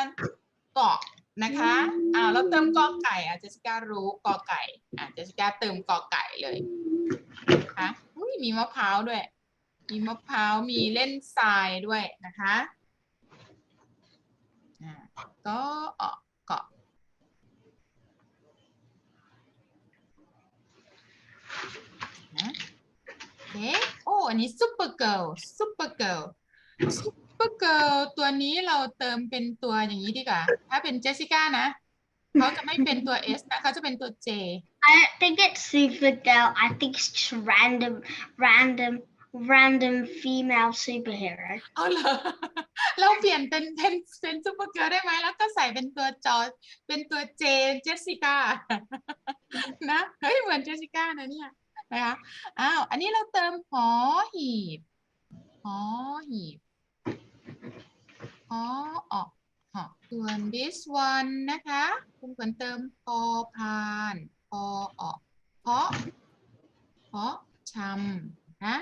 อนเกาะนะคะอ่าเราเติมกอไก่อะเจสสิก้ารู้กอไก่อะเจสสิก้าเติมกอไก่เลยนะคะอุ้ยมีมะพร้าวด้วย มีมะพร้าวมีเล่นทรายด้วยนะคะอ่าก็เออเกาะนะโอเคโอ้อันนี้ซุปเปอร์เกิลซุปเปอร์เกิล ซุปเปอร์เกิลตัวนี้เราเติมเป็นตัวอย่างนี้ดีกว่า ถ้าเป็นเจสสิก้านะ เขาจะไม่เป็นตัว S นะเขาจะเป็นตัว J I don't think it's Supergirl. I think it's just random, random, random female superhero. เอาเหรอเราเปลี่ยนเป็นเป็นเป็นซูเปอร์เกิร์ลได้ไหมแล้วก็ใส่เป็นตัวจอเป็นตัวเจนเจสสิก้านะเฮ้ยเหมือนเจสสิก้านะเนี่ยนะคะอ้าวอันนี้เราเติมหอหีบหอหีบห อออกหอส่วน this one นะคะคุณควรเติมพอพานพอออกเพาะเพาะชำนะ